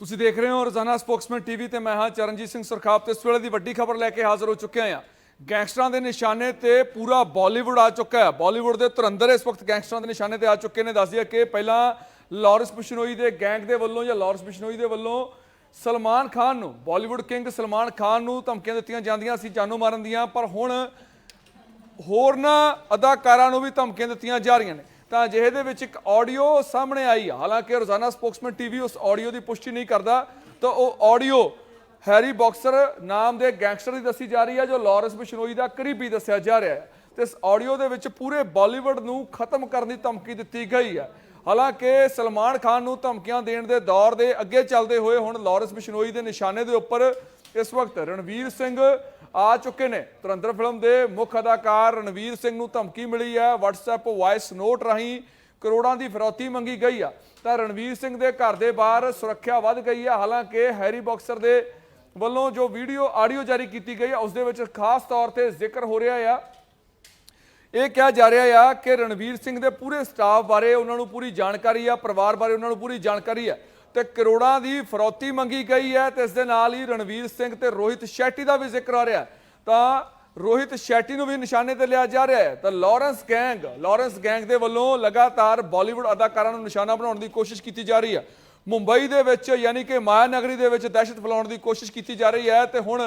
ਤੁਸੀਂ ਦੇਖ ਰਹੇ ਹੋ ਰੋਜ਼ਾਨਾ ਸਪੋਕਸਮੈਨ ਟੀਵੀ ਤੇ ਮੈਂ ਹਾਂ ਚਰਨਜੀਤ ਸਿੰਘ ਸੁਰਖਾਬ ਤੇ ਇਸ ਵੇਲੇ ਦੀ ਵੱਡੀ ਖਬਰ ਲੈ ਕੇ ਹਾਜ਼ਰ ਹੋ ਚੁੱਕੇ ਹਾਂ। ਗੈਂਗਸਟਰਾਂ ਦੇ ਨਿਸ਼ਾਨੇ ਤੇ ਪੂਰਾ ਬਾਲੀਵੁੱਡ ਆ ਚੁੱਕਾ ਹੈ। ਬਾਲੀਵੁੱਡ ਦੇ ਧੁਰੰਦਰ ਇਸ ਵਕਤ ਗੈਂਗਸਟਰਾਂ ਦੇ ਨਿਸ਼ਾਨੇ ਤੇ ਆ ਚੁੱਕੇ ਨੇ। ਦੱਸ ਦਈਏ ਕਿ ਪਹਿਲਾਂ ਲਾਰੈਂਸ ਬਿਸ਼ਨੋਈ ਦੇ ਗੈਂਗ ਦੇ ਵੱਲੋਂ ਜਾਂ ਲਾਰੈਂਸ ਬਿਸ਼ਨੋਈ ਦੇ ਵੱਲੋਂ ਸਲਮਾਨ ਖਾਨ ਨੂੰ, ਬਾਲੀਵੁੱਡ ਕਿੰਗ ਸਲਮਾਨ ਖਾਨ ਨੂੰ ਧਮਕੀਆਂ ਦਿੱਤੀਆਂ ਜਾਂਦੀਆਂ ਸੀ, ਜਾਨੋਂ ਮਾਰਨ ਦੀਆਂ, ਪਰ ਹੁਣ ਹੋਰਨਾਂ ਅਦਾਕਾਰਾਂ ਨੂੰ ਵੀ ਧਮਕੀਆਂ ਦਿੱਤੀਆਂ ਜਾ ਰਹੀਆਂ ਨੇ। ਤਾਂ ਅਜਿਹੇ ਦੇ ਵਿੱਚ ਇੱਕ ਆਡੀਓ ਸਾਹਮਣੇ ਆਈ ਆ ਹਾਲਾਂਕਿ ਰੋਜ਼ਾਨਾ ਸਪੋਕਸਮੈਨ ਟੀਵੀ ਉਸ ਆਡੀਓ ਦੀ ਪੁਸ਼ਟੀ ਨਹੀਂ ਕਰਦਾ, ਤਾਂ ਉਹ ਆਡੀਓ ਹੈਰੀ ਬਾਕਸਰ ਨਾਮ ਦੇ ਗੈਂਗਸਟਰ ਦੀ ਦੱਸੀ ਜਾ ਰਹੀ ਹੈ, ਜੋ ਲਾਰੈਂਸ ਬਿਸ਼ਨੋਈ ਦਾ ਕਰੀਬੀ ਦੱਸਿਆ ਜਾ ਰਿਹਾ ਹੈ। ਤੇ ਇਸ ਆਡੀਓ ਦੇ ਵਿੱਚ ਪੂਰੇ ਬਾਲੀਵੁੱਡ ਨੂੰ ਖਤਮ ਕਰਨ ਦੀ ਧਮਕੀ ਦਿੱਤੀ ਗਈ ਹੈ। ਹਾਲਾਂਕਿ ਸਲਮਾਨ ਖਾਨ ਨੂੰ ਧਮਕੀਆਂ ਦੇਣ ਦੇ ਦੌਰ ਦੇ ਅੱਗੇ ਚੱਲਦੇ ਹੋਏ ਹੁਣ ਲਾਰੈਂਸ ਬਿਸ਼ਨੋਈ ਦੇ ਨਿਸ਼ਾਨੇ ਦੇ ਉੱਪਰ ਇਸ ਵਕਤ ਰਣਵੀਰ ਸਿੰਘ ਆ ਚੁੱਕੇ ਨੇ। ਤੁਰੰਦਰ ਫਿਲਮ ਦੇ ਮੁੱਖ ਅਦਾਕਾਰ ਰਣਵੀਰ ਸਿੰਘ ਨੂੰ ਧਮਕੀ ਮਿਲੀ ਹੈ। WhatsApp ਵਾਇਸ ਨੋਟ ਰਾਹੀਂ ਕਰੋੜਾਂ ਦੀ ਫਿਰੌਤੀ ਮੰਗੀ ਗਈ ਆ। ਤਾਂ ਰਣਵੀਰ ਸਿੰਘ ਦੇ ਘਰ ਦੇ ਬਾਹਰ ਸੁਰੱਖਿਆ ਵੱਧ ਗਈ ਹੈ ਹਾਲਾਂਕਿ ਹੈਰੀ ਬਾਕਸਰ ਦੇ ਵੱਲੋਂ ਜੋ ਵੀਡੀਓ, ਆਡੀਓ ਜਾਰੀ ਕੀਤੀ ਗਈ ਆ, ਉਸ ਦੇ ਵਿੱਚ ਖਾਸ ਤੌਰ ਤੇ ਜ਼ਿਕਰ ਹੋ ਰਿਹਾ ਆ। ਇਹ ਕਿਹਾ ਜਾ ਰਿਹਾ ਆ ਕਿ ਰਣਵੀਰ ਸਿੰਘ ਦੇ ਪੂਰੇ ਸਟਾਫ ਬਾਰੇ ਉਹਨਾਂ ਨੂੰ ਪੂਰੀ ਜਾਣਕਾਰੀ ਆ, ਪਰਿਵਾਰ ਬਾਰੇ ਉਹਨਾਂ ਨੂੰ ਪੂਰੀ ਜਾਣਕਾਰੀ ਹੈ ਤੇ ਕਰੋੜਾਂ ਦੀ ਫਰੌਤੀ ਮੰਗੀ ਗਈ ਹੈ ਤੇ ਇਸ ਦੇ ਨਾਲ ਹੀ ਰਣਵੀਰ ਸਿੰਘ ਤੇ ਰੋਹਿਤ ਸ਼ੈਟੀ ਦਾ ਵੀ ਜ਼ਿਕਰ ਆ ਰਿਹਾ ਤਾਂ ਰੋਹਿਤ ਸ਼ੈਟੀ ਨੂੰ ਵੀ ਨਿਸ਼ਾਨੇ ਤੇ ਲਿਆ ਜਾ ਰਿਹਾ ਹੈ। ਤਾਂ ਲਾਰੈਂਸ ਗੈਂਗ ਲਾਰੈਂਸ ਗੈਂਗ ਦੇ ਵੱਲੋਂ ਲਗਾਤਾਰ ਬਾਲੀਵੁੱਡ ਅਦਾਕਾਰਾਂ ਨੂੰ ਨਿਸ਼ਾਨਾ ਬਣਾਉਣ ਦੀ ਕੋਸ਼ਿਸ਼ ਕੀਤੀ ਜਾ ਰਹੀ ਹੈ। ਮੁੰਬਈ ਦੇ ਵਿੱਚ ਯਾਨੀ ਕਿ ਮਾਇਆ ਨਗਰੀ ਦੇ ਵਿੱਚ ਦਹਿਸ਼ਤ ਫੈਲਾਉਣ ਦੀ ਕੋਸ਼ਿਸ਼ ਕੀਤੀ ਜਾ ਰਹੀ ਹੈ ਤੇ ਹੁਣ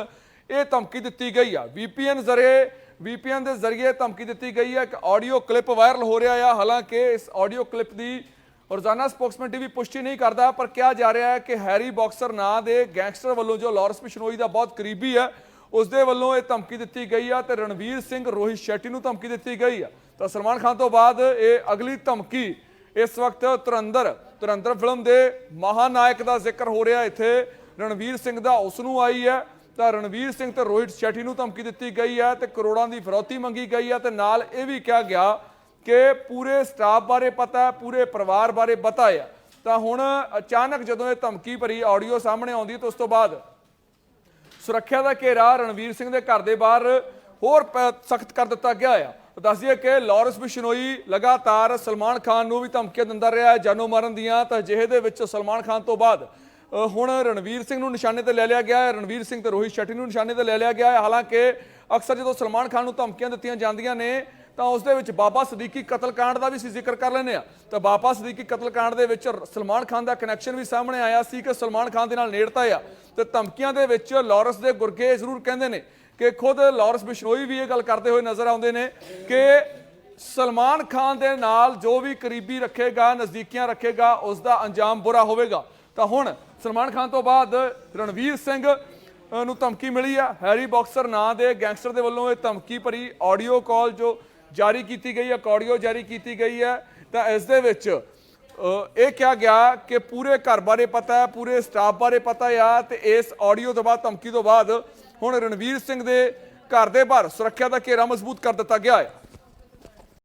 ਇਹ ਧਮਕੀ ਦਿੱਤੀ ਗਈ ਆ। VPN ਜ਼ਰੀਏ VPN ਦੇ ਜ਼ਰੀਏ ਧਮਕੀ ਦਿੱਤੀ ਗਈ ਹੈ ਇੱਕ ਆਡੀਓ ਕਲਿੱਪ ਵਾਇਰਲ ਹੋ ਰਿਹਾ ਆ। ਹਾਲਾਂਕਿ ਇਸ ਆਡੀਓ ਕਲਿੱਪ ਦੀ ਰੋਜ਼ਾਨਾ ਸਪੋਕਸਮੈਨ ਟੀਵੀ ਪੁਸ਼ਟੀ ਨਹੀਂ ਕਰਦਾ, ਪਰ ਕਿਹਾ ਜਾ ਰਿਹਾ ਹੈ ਕਿ ਹੈਰੀ ਬਾਕਸਰ ਨਾਂ ਦੇ ਗੈਂਗਸਟਰ ਵੱਲੋਂ ਜੋ ਲਾਰੈਂਸ ਬਿਸ਼ਨੋਈ ਦਾ ਬਹੁਤ ਕਰੀਬੀ ਹੈ ਉਸ ਦੇ ਵੱਲੋਂ ਇਹ ਧਮਕੀ ਦਿੱਤੀ ਗਈ ਆ ਤੇ ਰਣਵੀਰ ਸਿੰਘ ਰੋਹਿਤ ਸ਼ੈਟੀ ਨੂੰ ਧਮਕੀ ਦਿੱਤੀ ਗਈ ਆ। ਤਾਂ ਸਲਮਾਨ ਖਾਨ ਤੋਂ ਬਾਅਦ ਇਹ ਅਗਲੀ ਧਮਕੀ ਇਸ ਵਕਤ ਤੁਰੰਦਰ ਤੁਰੰਦਰ ਫਿਲਮ ਦੇ ਮਹਾਨਾਇਕ ਦਾ ਜ਼ਿਕਰ ਹੋ ਰਿਹਾ ਇੱਥੇ। ਰਣਵੀਰ ਸਿੰਘ ਦਾ ਉਸ ਨੂੰ ਆਈ ਹੈ, ਤਾਂ ਰਣਵੀਰ ਸਿੰਘ ਤੇ ਰੋਹਿਤ ਸ਼ੈਟੀ ਨੂੰ ਧਮਕੀ ਦਿੱਤੀ ਗਈ ਹੈ ਤੇ ਕਰੋੜਾਂ ਦੀ ਫਿਰੌਤੀ ਮੰਗੀ ਗਈ ਹੈ ਤੇ ਨਾਲ ਇਹ ਵੀ ਕਿਹਾ ਗਿਆ ਕਿ ਪੂਰੇ ਸਟਾਫ ਬਾਰੇ ਪਤਾ ਹੈ, ਪੂਰੇ ਪਰਿਵਾਰ ਬਾਰੇ ਪਤਾ ਹੈ। ਤਾਂ ਹੁਣ ਅਚਾਨਕ ਜਦੋਂ ਇਹ ਧਮਕੀ ਭਰੀ ਆਡੀਓ ਸਾਹਮਣੇ ਆਉਂਦੀ ਤਾਂ ਉਸ ਤੋਂ ਬਾਅਦ ਸੁਰੱਖਿਆ ਦਾ ਘੇਰਾ ਰਣਵੀਰ ਸਿੰਘ ਦੇ ਘਰ ਦੇ ਬਾਹਰ ਹੋਰ ਸਖਤ ਕਰ ਦਿੱਤਾ ਗਿਆ ਆ। ਦੱਸ ਦਈਏ ਕਿ ਲਾਰੈਂਸ ਬਿਸ਼ਨੋਈ ਲਗਾਤਾਰ ਸਲਮਾਨ ਖਾਨ ਨੂੰ ਵੀ ਧਮਕੀਆਂ ਦਿੰਦਾ ਰਿਹਾ ਹੈ, ਜਾਨੋਂ ਮਾਰਨ ਦੀਆਂ। ਤਾਂ ਜਿਹੇ ਦੇ ਵਿੱਚ ਸਲਮਾਨ ਖਾਨ ਤੋਂ ਬਾਅਦ ਹੁਣ ਰਣਵੀਰ ਸਿੰਘ ਨੂੰ ਨਿਸ਼ਾਨੇ ਤੇ ਲੈ ਲਿਆ ਗਿਆ ਹੈ। ਰਣਵੀਰ ਸਿੰਘ ਤੇ ਰੋਹਿਤ ਸ਼ੈਟੀ ਨੂੰ ਨਿਸ਼ਾਨੇ ਤੇ ਲੈ ਲਿਆ ਗਿਆ ਹੈ। ਹਾਲਾਂਕਿ ਅਕਸਰ ਜਦੋਂ ਸਲਮਾਨ ਖਾਨ ਨੂੰ ਧਮਕੀਆਂ ਦਿੱਤੀਆਂ ਜਾਂਦੀਆਂ ਨੇ ਤਾਂ ਉਸ ਦੇ ਵਿੱਚ ਬਾਬਾ ਸਦੀਕੀ ਕਤਲकांड ਦਾ ਵੀ ਸੀ ਜ਼ਿਕਰ ਕਰ ਲੈਨੇ ਆ ਤਾਂ ਬਾਬਾ ਸਦੀਕੀ ਕਤਲकांड ਦੇ ਵਿੱਚ ਸਲਮਾਨ ਖਾਨ ਦਾ ਕਨੈਕਸ਼ਨ ਵੀ ਸਾਹਮਣੇ ਆਇਆ ਸੀ ਕਿ ਸਲਮਾਨ ਖਾਨ ਦੇ ਨਾਲ ਨੇੜਤਾ ਆ। ਤੇ ਧਮਕੀਆਂ ਦੇ ਵਿੱਚ ਲਾਰੈਂਸ ਦੇ ਗੁਰਗੇ ਜ਼ਰੂਰ ਕਹਿੰਦੇ ਨੇ ਕਿ ਖੁਦ ਲਾਰੈਂਸ ਬਿਸ਼ਨੋਈ ਵੀ ਇਹ ਗੱਲ ਕਰਦੇ ਹੋਏ ਨਜ਼ਰ ਆਉਂਦੇ ਨੇ ਕਿ ਸਲਮਾਨ ਖਾਨ ਦੇ ਨਾਲ ਜੋ ਵੀ ਕਰੀਬੀ ਰੱਖੇਗਾ, ਨਜ਼ਦੀਕੀਆਂ ਰੱਖੇਗਾ, ਉਸ ਦਾ ਅੰਜਾਮ ਬੁਰਾ ਹੋਵੇਗਾ। ਤਾਂ ਹੁਣ ਸਲਮਾਨ ਖਾਨ ਤੋਂ ਬਾਅਦ ਰਣਵੀਰ ਸਿੰਘ ਨੂੰ ਧਮਕੀ ਮਿਲੀ ਆ। ਹੈਰੀ ਬਾਕਸਰ ਨਾਂ ਦੇ ਗੈਂਗਸਟਰ ਦੇ ਵੱਲੋਂ ਇਹ ਧਮਕੀ ਭਰੀ ਆਡੀਓ ਕਾਲ ਜੋ ਜਾਰੀ ਕੀਤੀ ਗਈ ਹੈ ਆਡੀਓ ਜਾਰੀ ਕੀਤੀ ਗਈ ਹੈ। ਤਾਂ ਇਸ ਦੇ ਵਿੱਚ ਇਹ ਕਿਹਾ ਗਿਆ ਕਿ ਪੂਰੇ ਘਰ ਬਾਰੇ ਪਤਾ ਹੈ, ਪੂਰੇ ਸਟਾਫ ਬਾਰੇ ਪਤਾ ਆ, ਤੇ ਇਸ ਆਡੀਓ ਤੋਂ ਬਾਅਦ, ਧਮਕੀ ਤੋਂ ਬਾਅਦ ਹੁਣ ਰਣਵੀਰ ਸਿੰਘ ਦੇ ਘਰ ਦੇ ਬਾਹਰ ਸੁਰੱਖਿਆ ਦਾ ਘੇਰਾ ਮਜ਼ਬੂਤ ਕਰ ਦਿੱਤਾ ਗਿਆ ਹੈ।